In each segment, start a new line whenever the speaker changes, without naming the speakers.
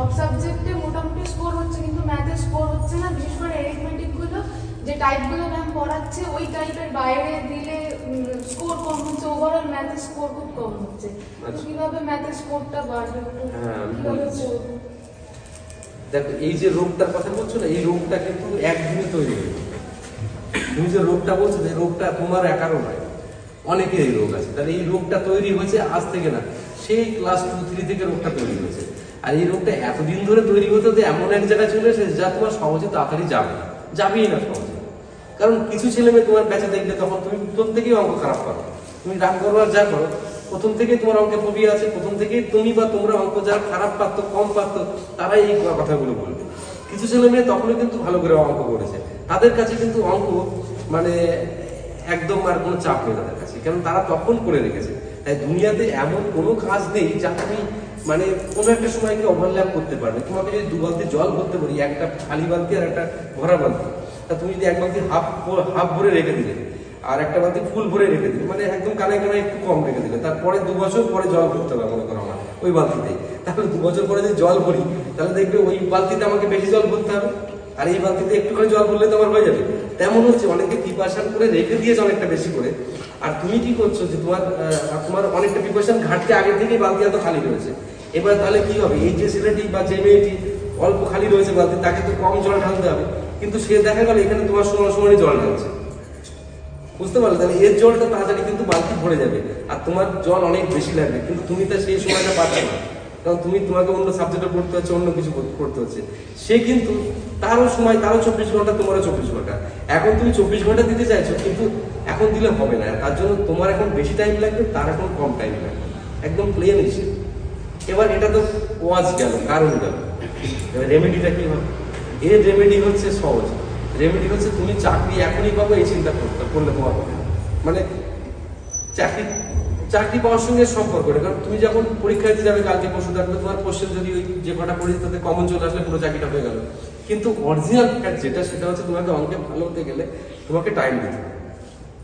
হচ্ছে কিন্তু ম্যাথে স্কোর হচ্ছে না। বিশেষ করে এরিথমেটিকগুলো যে টাইপগুলো ম্যাম পড়াচ্ছে ওই টাইপের বাইরে দিলে স্কোর কম হচ্ছে। ওভারঅল ম্যাথের স্কোর খুব কম হচ্ছে। তো
আচ্ছা।
কীভাবে ম্যাথের স্কোরটা বাড়বে?
হ্যাঁ? দেখো এই যে রোগটার কথা বলছো না এই রোগটা কিন্তু একদিনে তৈরি হয়ে তুমি যে রোগটা বলছো যে রোগটা তোমার একারও নয়। অনেকের এই রোগ আছে। তাহলে এই রোগটা তৈরি হয়েছে আজ থেকে না সেই ক্লাস টু থ্রি থেকে রোগটা তৈরি হয়েছে। আর এই রোগটা এতদিন ধরে তৈরি হতে যে এমন এক জায়গায় চলে এসেছে যা তোমার সহজে তাড়াতাড়ি যাবে না। যাবেই না সহজে। কারণ কিছু ছেলে মেয়ে তোমার ব্যাচে দেখবে তখন তুমি প্রথম থেকেই অঙ্ক খারাপ করো। তুমি রাগ করো আর যা করো। প্রথম থেকে তোমার অঙ্কে ফোবি আছে, প্রথম থেকেই তুমি বা তোমরা অঙ্ক যারা খারাপ পারতো, কম পারতো, তারাই এই কথাগুলো বলবে। কিছু ছেলে মেয়ে তখনও কিন্তু ভালো করে অঙ্ক করেছে। তাদের কাছে কিন্তু অঙ্ক মানে একদম আর কোনো চাপ নেই তাদের কাছে। কারণ তারা তখন করে রেখেছে। তাই দুনিয়াতে এমন কোনো কাজ নেই যা তুমি মানে কোনো একটা সময় সময়কে ওভারল্যাপ করতে পারবে। তোমাকে যদি দু বালতি জল ভরতে পারি একটা খালি বালতি আর একটা ভরা বালতি, তা তুমি যদি এক বালতি হাফ হাফ ভরে রেখে দিলে, আর একটা বালতি ফুল ভরে রেখে দিলে মানে একদম কানায় কানায় একটু কম রেখে দিলে, তারপরে দু বছর পরে জল ভরতে হবে মনে করো আমার ওই বালতিতে তাহলে দু বছর পরে যদি জল ভরি, তাহলে দেখবে ওই বালতিতে আমাকে বেশি জল ভরতে হবে। আর এই বালতিতে একটুখানি জল পড়লে তোমার হয়ে যাবে। তেমন হচ্ছে, অনেকে প্রিপারেশন করে রেখে দিয়েছে অনেকটা বেশি করে। আর তুমি কি করছ যে তোমার তোমার অনেকটা প্রিপারেশন ঘাটতে আগে থেকেই বালতি এত খালি রয়েছে। এবার তাহলে কি হবে? এই যে ছেলেটি বা যে মেয়েটি অল্প খালি রয়েছে বালতি, তাকে তো কম জল ঢালতে হবে। কিন্তু সে দেখা গেল এখানে তোমার সমান সমানই জল ঢালছে। বুঝতে পারলে? তাহলে এর জলটা তাড়াতাড়ি কিন্তু বালতি ভরে যাবে। আর তোমার জল অনেক বেশি লাগবে। কিন্তু তুমি তো সেই সময়টা পাচ্ছ না। কারণ তুমি তোমাকে অন্য সাবজেক্টে পড়তে হচ্ছে, অন্য কিছু পড়তে হচ্ছে। সে কিন্তু তারও সময়, তারও চব্বিশ ঘণ্টা, তোমারও চব্বিশ ঘণ্টা। এখন তুমি চব্বিশ ঘণ্টা দিতে চাইছো, কিন্তু এখন দিলে হবে না। তার জন্য তোমার এখন বেশি টাইম লাগবে, তার এখন কম টাইম লাগবে। একদম প্লেন হিসেবে এবার এটা তো ওয়াজ গেল, কারণ গেল। এবার রেমেডিটা কি হবে? এর রেমেডি হচ্ছে সহজ। রেমেডি হচ্ছে তুমি চাকরি এখনই পাবো, এই চিন্তা করতে, করলে তোমার মানে চাকরি চাকরি পাওয়ার সঙ্গে সম্পর্ক নেই। কারণ তুমি যখন পরীক্ষা দিতে যাবে, কালকে পরশু দেখবে তোমার কোশ্চেন যদি ওই যে কটা পড়েছে, তাতে কমন চলে আসলে পুরো চাকরিটা হয়ে গেল। কিন্তু অরিজিনাল ফ্যাক্ট যেটা, সেটা হচ্ছে তোমাকে অঙ্কে ভালো হতে গেলে তোমাকে টাইম দিতে হবে।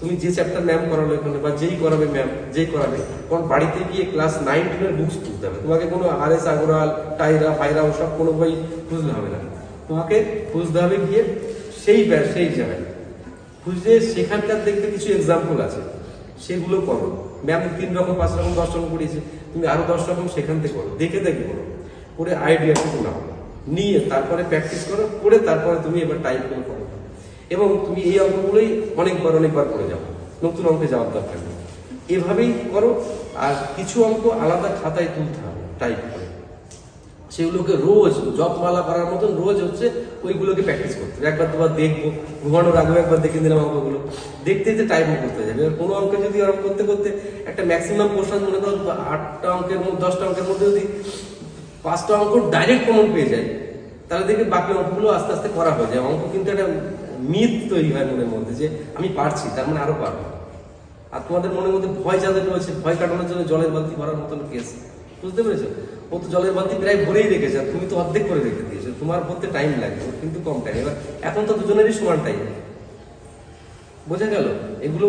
তুমি যে চ্যাপ্টার ম্যাম করালো এখানে বা যেই করাবে ম্যাম যেই করাবে তোমার বাড়িতে গিয়ে ক্লাস নাইন টেনের বুকস খুঁজতে হবে। তোমাকে কোনো আর এস আগরওয়াল টাইরা ফাইরা ওসব কোনো বই খুঁজতে হবে না। তোমাকে খুঁজতে হবে গিয়ে সেই সেই জায়গায়। খুঁজে সেখানকার দেখবে কিছু এক্সাম্পল আছে। সেগুলো করো ম্যাম তিন রকম, পাঁচ রকম, দশ রকম করিয়েছে। তুমি আরও দশ রকম সেখান থেকে করো দেখে দেখে করো করে আইডিয়াটুকু নাও। নিয়ে তারপরে প্র্যাকটিস করো, করে তারপরে তুমি এবার টাইপ করে। এবং তুমি এই অঙ্কগুলোই অনেকবার অনেকবার করে যাও। নতুন অঙ্কে যাওয়ার দরকার নেই। এভাবেই করো, আর কিছু অঙ্ক আলাদা খাতায় তুলতে হবে টাইপ করে। সেগুলোকে রোজ জপমালা করার মতন রোজ হচ্ছে ওইগুলোকে প্র্যাকটিস করতে হবে। একবার দুবার দেখব, ঘুমানোর আগেও একবার দেখে দিলাম অঙ্কগুলো। দেখতে দেখতে টাইপও করতে যাবে। এবার কোনো অঙ্কে যদি ওরকম করতে করতে একটা ম্যাক্সিমাম পোর্শন মনে করো, আটটা অঙ্কের মধ্যে, দশটা অঙ্কের মধ্যে যদি পাঁচটা অঙ্ক ডাইরেক্ট কমন পেয়ে যায়। তাহলে দেখবে বাকি অঙ্কগুলো আস্তে আস্তে করা হয়ে যায়। অঙ্ক কিন্তু একটা মিথ তৈরি হয় মনের মধ্যে যে আমি পারছি, তার মানে আরও পারব। আর তোমাদের মনের মধ্যে ভয় যাদের রয়েছে, ভয় কাটানোর জন্য জলের বালতি ভরার মতন কেস বুঝতে পেরেছ? ও তো জলের বালতি প্রায় ভরেই রেখেছে, আর তুমি তো অর্ধেক করে রেখে দিয়েছ। তোমার ভরতে টাইম লাগবে ওর কিন্তু কম টাইম এবার এখন তো দুজনেরই সমান টাইম বোঝা গেল? এগুলো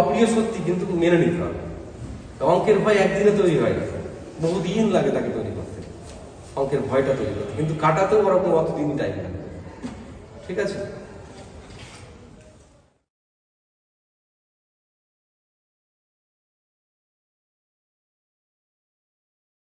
অপ্রিয় সত্যি কিন্তু মেনে নিতে হবে। অঙ্কের ভয় একদিনে তৈরি হয় বহুদিন লাগে তাকে তৈরি করতে অঙ্কের ভয়টা তৈরি করতো। কিন্তু কাটাতেও ওরকম অতদিন টাইম লাগবে। ঠিক আছে?